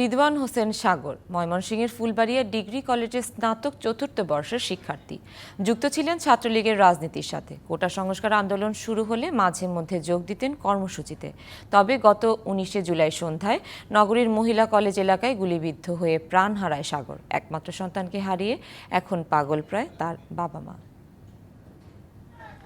রিদওয়ান হোসেন সাগর, ময়মনসিংহের ফুলবাড়িয়া ডিগ্রি কলেজের স্নাতক চতুর্থ বর্ষের শিক্ষার্থী। যুক্ত ছিলেন ছাত্রলীগের রাজনীতির সাথে। কোটা সংস্কার আন্দোলন শুরু হলে মাঝে মধ্যে যোগ দিতেন কর্মসূচিতে। তবে গত উনিশে জুলাই সন্ধ্যায় নগরীর মহিলা কলেজ এলাকায় গুলিবিদ্ধ হয়ে প্রাণ হারায় সাগর। একমাত্র সন্তানকে হারিয়ে এখন পাগল প্রায় তার বাবা মা।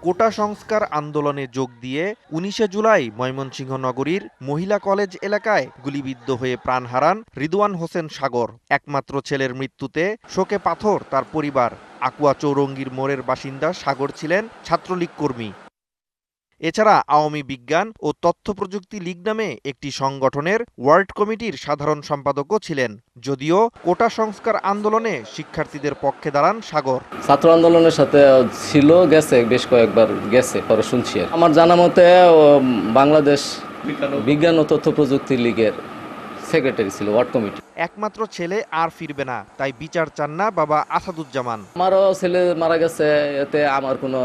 কোটা সংস্কার আন্দোলনে যোগ দিয়ে উনিশে জুলাই ময়মনসিংহ নগরীর মহিলা কলেজ এলাকায় গুলিবিদ্ধ হয়ে প্রাণ হারান রিদওয়ান হোসেন সাগর। একমাত্র ছেলের মৃত্যুতে শোকে পাথর তার পরিবার। আকুয়া চৌরঙ্গীর মোড়ের বাসিন্দা সাগর ছিলেন ছাত্রলীগ কর্মী। এছাড়া আওয়ামী বিজ্ঞান ও তথ্য প্রযুক্তি লীগ নামে একটি সংগঠনের ওয়ার্ল্ড কমিটির সাধারণ সম্পাদকও ছিলেন যদিও কোটা সংস্কার আন্দোলনে শিক্ষার্থীদের পক্ষে দাঁড়ান সাগর। ছাত্র আন্দোলনের সাথে ছিল গেছে বেশ কয়েকবার গেছে পরে শুনছি আমার জানা মতে বাংলাদেশ বিজ্ঞান ও তথ্য প্রযুক্তি লীগের সেক্রেটারি ছিল ওয়ার্ড কমিটি। একমাত্র ছেলে আর ফিরবে না তাই বিচার চান না বাবা আসাদুজ্জামান। আমারও ছেলে মারা গেছে এতে আমার কোনো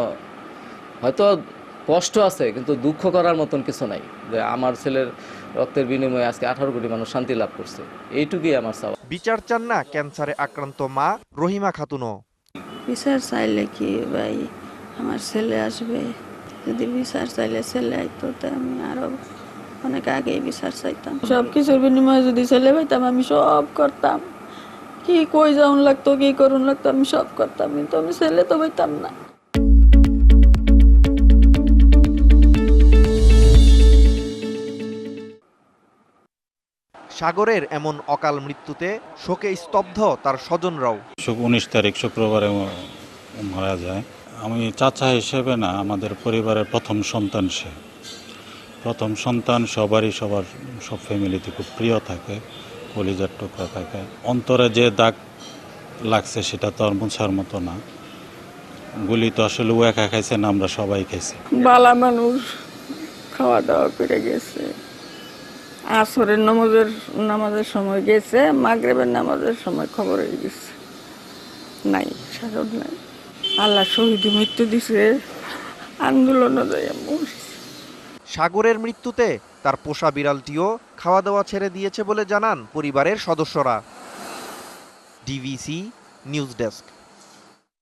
হয়তো কষ্ট আছে কিন্তু দুঃখ করার মতন কিছু নাই যে আমার ছেলের রক্তের বিনিময়ে আজকে আঠারো কোটি মানুষ শান্তি লাভ করছে। এইটুকুই আমার চাওয়া। বিচার চান না ক্যান্সারে আক্রান্ত মা রহিমা খাতুনও। বিচার চাইলে কি ভাই? আমার ছেলে আসবে। যদি বিচার চাইলে ছেলে আইতো তো আমি আরও অনেক আগেই বিচার চাইতাম। সব কিছুর বিনিময়ে যদি ছেলে পাইতাম আমি সব করতাম। কি কই যাউন লাগতো কি করুন লাগতো আমি সব করতাম। কিন্তু আমি ছেলে তো পাইতাম না। সাগরের এমন অকাল মৃত্যুতে শোকে স্তব্ধ তার স্বজনরাও। শুক- উনিশ তারিখ শুক্রবারে মারা যায়। আমি চাচা হিসেবে না আমাদের পরিবারের প্রথম সন্তান সে। প্রথম সন্তান সবারই সবার সব ফ্যামিলিতে খুব প্রিয় থাকে কলিজার টুকরা থাকে। অন্তরে যে দাগ লাগছে সেটা তো আর মুছার মতো না। গুলি তো আসলে ও একা খাইছে না আমরা সবাই খাইছি। বালা মানুষ খাওয়া দাওয়া করে গেছে। আসরের নামাজের নামাজের সময় গেছে, মাগরেবের নামাজের সময় খবর হয়ে গেছে। নাই সাগর নাই। আল্লাহ শহীদ মৃত্যু দিছে। মরছে। সাগরের মৃত্যুতে তার পোষা বিড়ালটিও খাওয়া দাওয়া ছেড়ে দিয়েছে বলে জানান পরিবারের সদস্যরা। DVC news desk.